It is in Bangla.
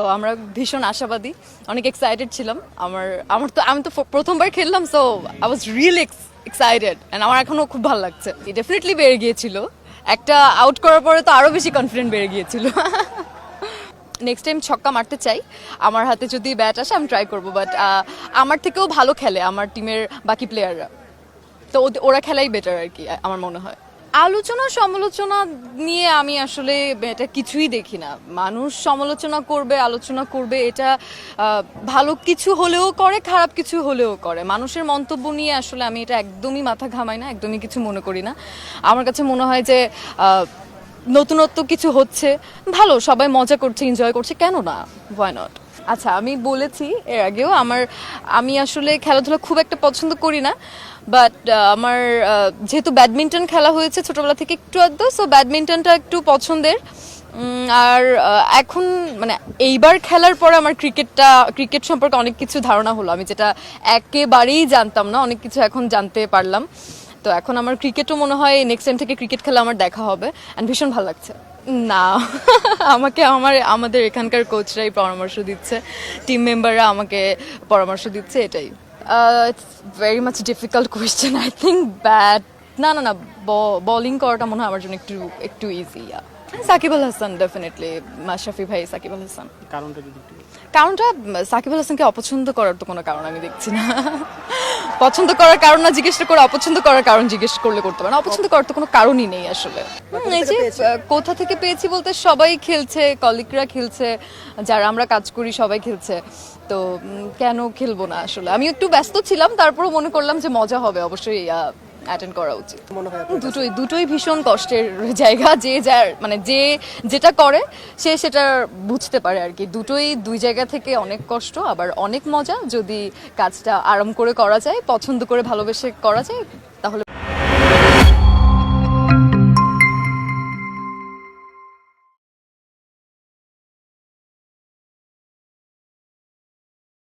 তো আমরা ভীষণ আশাবাদী। অনেক এক্সাইটেড ছিলাম। আমার আমার তো, আমি তো প্রথমবার খেললাম so I was really excited and আমার এখনও খুব ভালো লাগছে। ডেফিনেটলি বেড়ে গিয়েছিল। একটা আউট করার পরে তো আরও বেশি কনফিডেন্ট বেড়ে গিয়েছিল। নেক্সট টাইম ছক্কা মারতে চাই। আমার হাতে যদি ব্যাট আসে, আমি ট্রাই করব বাট আমার থেকেও ভালো খেলে আমার টিমের বাকি প্লেয়াররা তো ওরা খেলাই বেটার আর কি, আমার মনে হয়। আলোচনা, সমালোচনা নিয়ে আমি আসলে এটা কিছুই দেখি না। মানুষ সমালোচনা করবে, আলোচনা করবে, এটা ভালো কিছু হলেও করে, খারাপ কিছু হলেও করে। মানুষের মন্তব্য নিয়ে আসলে আমি এটা একদমই মাথা ঘামাই না, একদমই কিছু মনে করি না। আমার কাছে মনে হয় যে নতুনত্ব কিছু হচ্ছে, ভালো, সবাই মজা করছে এনজয় করছে, কেন না? ওয়াই নট আচ্ছা আমি বলেছি এর আগেও আমার, আমি আসলে খেলাধুলা খুব একটা পছন্দ করি না বাট আমার যেহেতু ব্যাডমিন্টন খেলা হয়েছে ছোটবেলা থেকে একটু আধটু সো ব্যাডমিন্টনটা একটু পছন্দের। আর এখন মানে এইবার খেলার পরে আমার ক্রিকেটটা, ক্রিকেট সম্পর্কে অনেক কিছু ধারণা হলো। আমি যেটা একেবারেই জানতাম না, অনেক কিছু এখন জানতে পারলাম। তো এখন আমার ক্রিকেটও মনে হয় নেক্সট টাইম থেকে ক্রিকেট খেলা আমার দেখা হবে অ্যান্ড ভীষণ ভালো লাগছে। না। আমাকে আমার আমাদের এখানকার কোচরাই পরামর্শ দিচ্ছে। টিম মেম্বাররা আমাকে পরামর্শ দিচ্ছে এটাই। Very much difficult question I think but না না না বোলিং করাটা মনে হয় আমার জন্য একটু একটু ইজি সাকিব আল হাসান ডেফিনেটলি মাশরাফি ভাই সাকিব আল হাসান। কারণটা কারণটা উম, সাকিব আল হাসানকে অপছন্দ করার তো কোনো কারণ আমি দেখছি না। পছন্দ করার কারণ না জিজ্ঞেস করে অপছন্দ করার কারণ জিজ্ঞেস করলে করতে পারে না অপছন্দ করার তো কোনো কারণই নেই আসলে। এই যে কোথা থেকে পেয়েছি বলতে সবাই খেলছে কলিকরা খেলছে যারা আমরা কাজ করি সবাই খেলছে। তো কেন খেলব না আসলে? আমি একটু ব্যস্ত ছিলাম তারপরও মনে করলাম যে মজা হবে অবশ্যই অ্যাটেন্ড করা উচিত। দুটোই দুটোই ভীষণ কষ্টের জায়গা যে যার মানে যে যেটা করে সে সেটা বুঝতে পারে আর কি। দুটোই দুই জায়গা থেকে অনেক কষ্ট আবার অনেক মজা। যদি কাজটা আরাম করে করা যায় পছন্দ করে ভালোবেসে করা যায় তাহলে